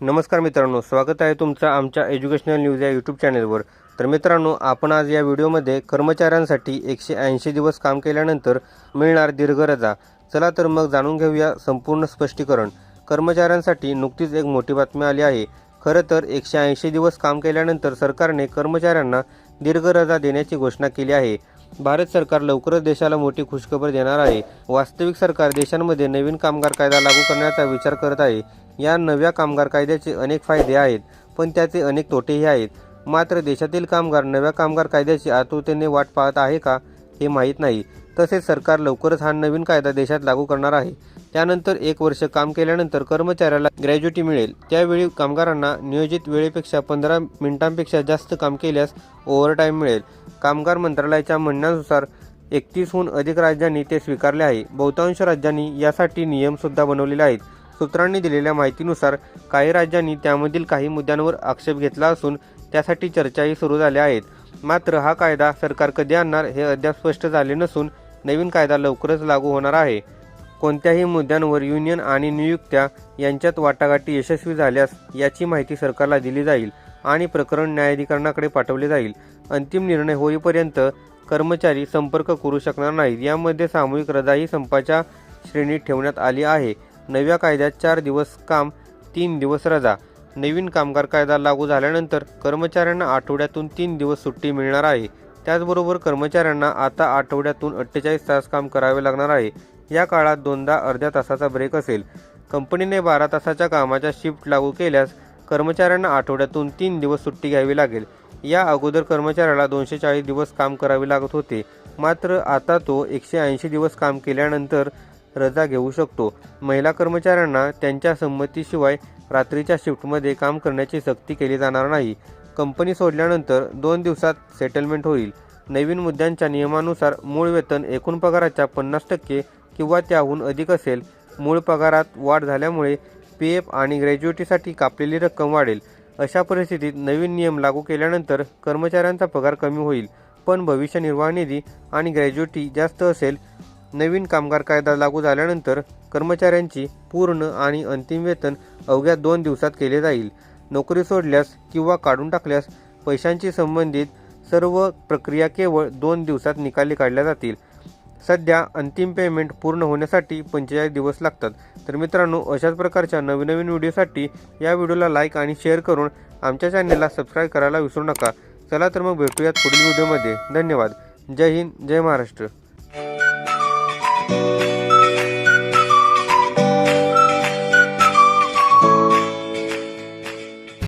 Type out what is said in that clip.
नमस्कार मित्रांनो स्वागत आहे तुमचं आमच्या एज्युकेशनल न्यूज या यूट्यूब चॅनलवर तर मित्रांनो आपण आज या व्हिडिओमध्ये कर्मचाऱ्यांसाठी एकशे ऐंशी दिवस काम केल्यानंतर मिळणार दीर्घ रजा. चला तर मग जाणून घेऊया संपूर्ण स्पष्टीकरण. कर्मचाऱ्यांसाठी नुकतीच एक मोठी बातमी आली आहे. खरं तर एकशे ऐंशी दिवस काम केल्यानंतर सरकारने कर्मचाऱ्यांना दीर्घ रजा देण्याची घोषणा केली आहे. भारत सरकार लवकरच देशाला मोठी खुशखबर देणार आहे. वास्तविक सरकार देशांमध्ये नवीन कामगार कायदा लागू करण्याचा विचार करत आहे. या नव्या कामगार कायद्याचे अनेक फायदे आहेत पण त्याचे अनेक तोटेही आहेत. मात्र देशातील कामगार नव्या कामगार कायद्याची आतुरतेने वाट पाहत आहे का? हे माहीत नाही. तसेच सरकार लवकरच हा नवीन कायदा देशात लागू करणार आहे. त्यानंतर एक वर्ष काम केल्यानंतर कर्मचाऱ्याला ग्रॅज्युटी मिळेल. त्यावेळी कामगारांना नियोजित वेळेपेक्षा पंधरा मिनिटांपेक्षा जास्त काम केल्यास ओव्हरटाईम मिळेल. कामगार मंत्रालयाच्या म्हणण्यानुसार एकतीसहून अधिक राज्यांनी ते स्वीकारले आहे. बहुतांश राज्यांनी यासाठी नियमसुद्धा बनवलेले आहेत. सूत्रांनी दिलेल्या माहितीनुसार काही राज्यांनी त्यामधील काही मुद्द्यांवर आक्षेप घेतला असून त्यासाठी चर्चाही सुरू झाल्या आहेत. मात्र हा कायदा सरकार कधी आणणार हे अद्याप स्पष्ट झाले नसून नवीन कायदा लवकरच लागू होणार आहे. कोणत्याही मुद्द्यांवर युनियन आणि नियुक्त्या यांच्यात वाटाघाटी यशस्वी झाल्यास याची माहिती सरकारला दिली जाईल आणि प्रकरण न्यायाधिकरणाकडे पाठवले जाईल. अंतिम निर्णय होईपर्यंत कर्मचारी संपर्क करू शकणार नाहीत. यामध्ये सामूहिक रजाही संपाच्या श्रेणीत ठेवण्यात आली आहे. नव्या कायद्यात चार दिवस काम तीन दिवस रजा. नवीन कामगार कायदा लागू झाल्यानंतर कर्मचाऱ्यांना आठवड्यातून तीन दिवस सुट्टी मिळणार आहे. त्याचबरोबर कर्मचाऱ्यांना आता आठवड्यातून अठ्ठेचाळीस तास काम करावे लागणार आहे. या काळात दोनदा अर्ध्या तासाचा ब्रेक असेल. कंपनीने बारा तासाच्या कामाच्या शिफ्ट लागू केल्यास कर्मचाऱ्यांना आठवड्यातून तीन दिवस सुट्टी घ्यावी लागेल. या अगोदर कर्मचाऱ्याला दोनशे चाळीस दिवस काम करावे लागत होते. मात्र आता तो एकशे ऐंशी दिवस काम केल्यानंतर रजा घेऊ शकतो. महिला कर्मचाऱ्यांना त्यांच्या संमतीशिवाय रात्रीच्या शिफ्टमध्ये काम करण्याची सक्ती केली जाणार नाही. कंपनी सोडल्यानंतर दोन दिवसात सेटलमेंट होईल. नवीन मुद्द्यांच्या नियमानुसार मूळ वेतन एकूण पगाराच्या पन्नास टक्के किंवा त्याहून अधिक असेल. मूळ पगारात वाढ झाल्यामुळे पी एफ आणि ग्रॅज्युएटीसाठी कापलेली रक्कम वाढेल. अशा परिस्थितीत नवीन नियम लागू केल्यानंतर कर्मचाऱ्यांचा पगार कमी होईल. पण भविष्य निर्वाह निधी आणि ग्रॅज्युएटी जास्त असेल नवीन कामगार कायदा लागू झाल्यानंतर कर्मचाऱ्यांची पूर्ण आणि अंतिम वेतन अवघ्या दोन दिवसात केले जाईल. नोकरी सोडल्यास किंवा काढून टाकल्यास पैशांशी संबंधित सर्व प्रक्रिया केवळ दोन दिवसात निकाली काढल्या जातील. सध्या अंतिम पेमेंट पूर्ण होण्यासाठी पंचेचाळीस दिवस लागतात. तर मित्रांनो अशाच प्रकारच्या नवीन नवीन व्हिडिओसाठी या व्हिडिओला लाईक आणि शेअर करून आमच्या चॅनेलला सबस्क्राईब करायला विसरू नका. चला तर मग भेटूयात पुढील व्हिडिओमध्ये. धन्यवाद. जय हिंद जय महाराष्ट्र. Bye.